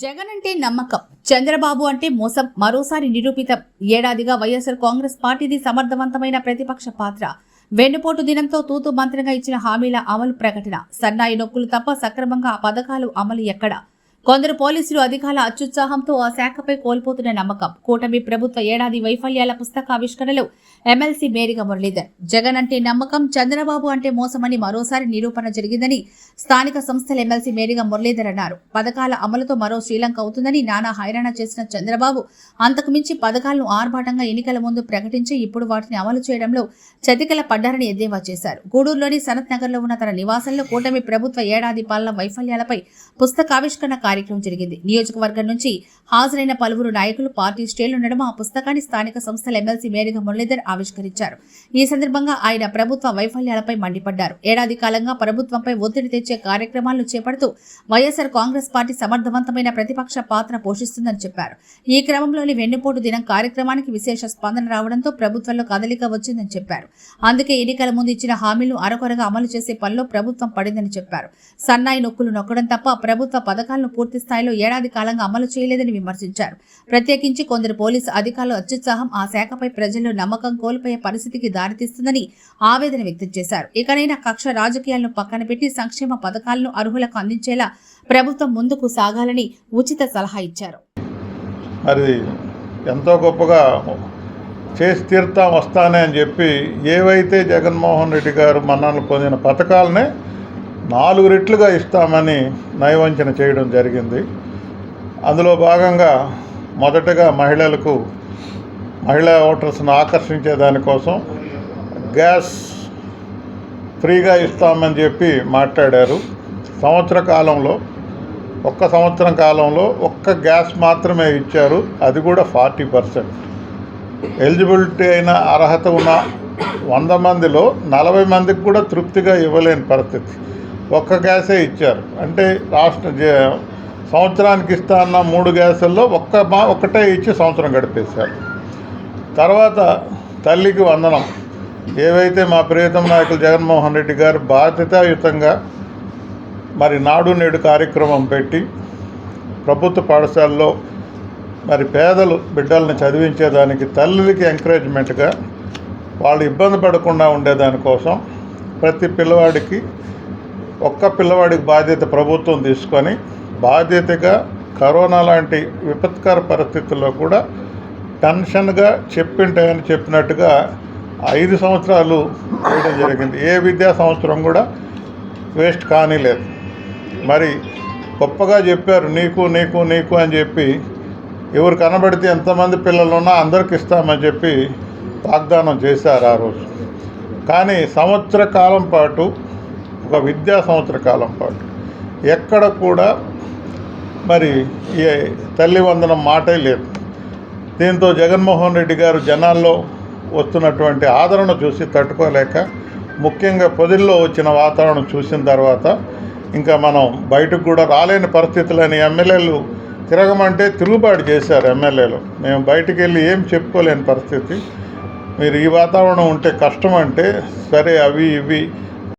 జగన్ అంటే నమ్మకం. చంద్రబాబు అంటే మోసం. మరోసారి నిరూపితం ఏడాదిగా వైఎస్ఆర్ కాంగ్రెస్ పార్టీది సమర్థవంతమైన ప్రతిపక్ష పాత్ర. వెన్నుపోటు దినంతో తూతు మంత్రంగా ఇచ్చిన హామీల అమలు ప్రకటన. సన్నాయి నొక్కులు తప్ప సక్రమంగా ఆ పథకాలు అమలు ఎక్కడ? కొందరు పోలీసులు అధికారుల అత్యుత్సాహంతో ఆ శాఖపై కోల్పోతున్న నమ్మకం. కూటమి ప్రభుత్వ ఏడాది వైఫల్యాల పుస్తకావిష్కరణలు ఎమ్మెల్సీ మేరిగా మురళీధర్. జగన్ అంటే నమ్మకం చంద్రబాబు అంటే మోసమని మరోసారి నిరూపణ జరిగిందని స్థానిక సంస్థల ఎమ్మెల్సీ మేరిగా మురళీధర్ అన్నారు. పథకాల అమలుతో మరో శ్రీలంక అవుతుందని నానా హైరాణ చేసిన చంద్రబాబు అంతకుమించి పథకాలను ఆర్భాటంగా ఎన్నికల ముందు ప్రకటించి ఇప్పుడు వాటిని అమలు చేయడంలో చతికల పడ్డారని ఎద్దేవా చేశారు. గూడూరులోని సనత్ నగర్లో ఉన్న తన నివాసంలో కూటమి ప్రభుత్వ ఏడాది పాలన వైఫల్యాలపై పుస్తకావిష్కరణ కార్యక్రమం జరిగింది. నియోజకవర్గం నుంచి హాజరైన పలువురు నాయకులు పార్టీ శ్రేణులు ఉండడం ఆ పుస్తకాన్ని స్థానిక సంస్థల ఎమ్మెల్సీ మేరిగా మురళీధర్ ఆవిష్కరించారు. ఈ సందర్భంగా ఆయన ప్రభుత్వ వైఫల్యాలపై మండిపడ్డారు. ఏడాది కాలంగా ప్రభుత్వంపై ఒత్తిడి తెచ్చే కార్యక్రమాలను చేపడుతూ వైఎస్ఆర్ కాంగ్రెస్ పార్టీ సమర్థవంతమైన ప్రతిపక్ష పాత్ర పోషిస్తుందని చెప్పారు. ఈ క్రమంలోని వెన్నుపోటు దినం కార్యక్రమానికి విశేష స్పందన రావడంతో ప్రభుత్వంలో కదలిక వచ్చిందని చెప్పారు. అందుకే ఎన్నికల ముందు ఇచ్చిన హామీలను అరకొరగా అమలు చేసే పనిలో ప్రభుత్వం పడిందని చెప్పారు. సన్నాయి నొక్కులు నొక్కడం తప్ప ప్రభుత్వ పథకాలను పూర్తి స్థాయిలో ఏడాది కాలంగా అమలు చేయలేదని విమర్శించారు. ప్రత్యేకించి కొందరు పోలీసు అధికారులు అత్యుత్సాహం ఆ శాఖపై ప్రజల్లో నమ్మకం కోల్పోయే పరిస్థితికి దారితీస్తుందని ఆవేదన వ్యక్తం చేశారు. ఇకనైనా కక్ష రాజకీయాలను పక్కన పెట్టి సంక్షేమ పథకాలను అర్హులకు అందించేలా ప్రభుత్వం ముందుకు సాగాలని ఉచిత సలహా ఇచ్చారు. మరి ఎంతో గొప్పగా చేసి తీరుతాం వస్తానే అని చెప్పి ఏవైతే జగన్మోహన్ రెడ్డి గారు మన్ననలు పొందిన పథకాలనే నాలుగు రెట్లుగా ఇస్తామని నయవంచన చేయడం జరిగింది. అందులో భాగంగా మొదటగా మహిళలకు మహిళా ఓటర్స్ను ఆకర్షించే దానికోసం గ్యాస్ ఫ్రీగా ఇస్తామని చెప్పి మాట్లాడారు. సంవత్సర కాలంలో ఒక్క సంవత్సరం కాలంలో ఒక్క గ్యాస్ మాత్రమే ఇచ్చారు. అది కూడా ఫార్టీ పర్సెంట్. ఎలిజిబిలిటీ అయిన అర్హత ఉన్న వంద మందిలో నలభై మందికి కూడా తృప్తిగా ఇవ్వలేని పరిస్థితి. ఒక్క గ్యాసే ఇచ్చారు. అంటే రాష్ట్ర జ- సంవత్సరానికి ఇస్తా అన్న మూడు గ్యాసుల్లో ఒక్క మా ఒక్కటే ఇచ్చి సంవత్సరం గడిపేశారు. తర్వాత తల్లికి వందనం. ఏవైతే మా ప్రియతమ నాయకులు జగన్మోహన్ రెడ్డి గారు బాధ్యతాయుతంగా మరి నాడు నేడు కార్యక్రమం పెట్టి ప్రభుత్వ పాఠశాలలో మరి పేదలు బిడ్డల్ని చదివించేదానికి తల్లులకి ఎంకరేజ్మెంట్గా వాళ్ళు ఇబ్బంది పడకుండా ఉండేదానికోసం ప్రతి పిల్లవాడికి ఒక్క పిల్లవాడికి బాధ్యత ప్రభుత్వం తీసుకొని బాధ్యతగా కరోనా లాంటి విపత్కర పరిస్థితుల్లో కూడా టెన్షన్గా చెప్పింటాయని చెప్పినట్టుగా ఐదు సంవత్సరాలు వేయడం జరిగింది. ఏ విద్యా సంవత్సరం కూడా వేస్ట్ కానీ లేదు మరి గొప్పగా చెప్పారు నీకు నీకు నీకు అని చెప్పి ఎవరు కనబడితే ఎంతమంది పిల్లలు ఉన్నా అందరికి ఇస్తామని చెప్పి వాగ్దానం చేశారు ఆ రోజు. కానీ సంవత్సర కాలం పాటు ఒక విద్యా సంవత్సర కాలం పాటు. ఎక్కడ కూడా మరి ఈ తల్లి వందనం మాటే లేదు. దీంతో జగన్మోహన్ రెడ్డి గారు జనాల్లో వస్తున్నటువంటి ఆదరణ చూసి తట్టుకోలేక ముఖ్యంగా పొదిల్లో వచ్చిన వాతావరణం చూసిన తర్వాత ఇంకా మనం బయటకు కూడా రాలేని పరిస్థితులని ఎమ్మెల్యేలు తిరగమంటే తిరుగుబాటు చేశారు ఎమ్మెల్యేలు. మేము బయటికి వెళ్ళి ఏం చెప్పుకోలేని పరిస్థితి. మీరు ఈ వాతావరణం ఉంటే కష్టం అంటే సరే అవి ఇవి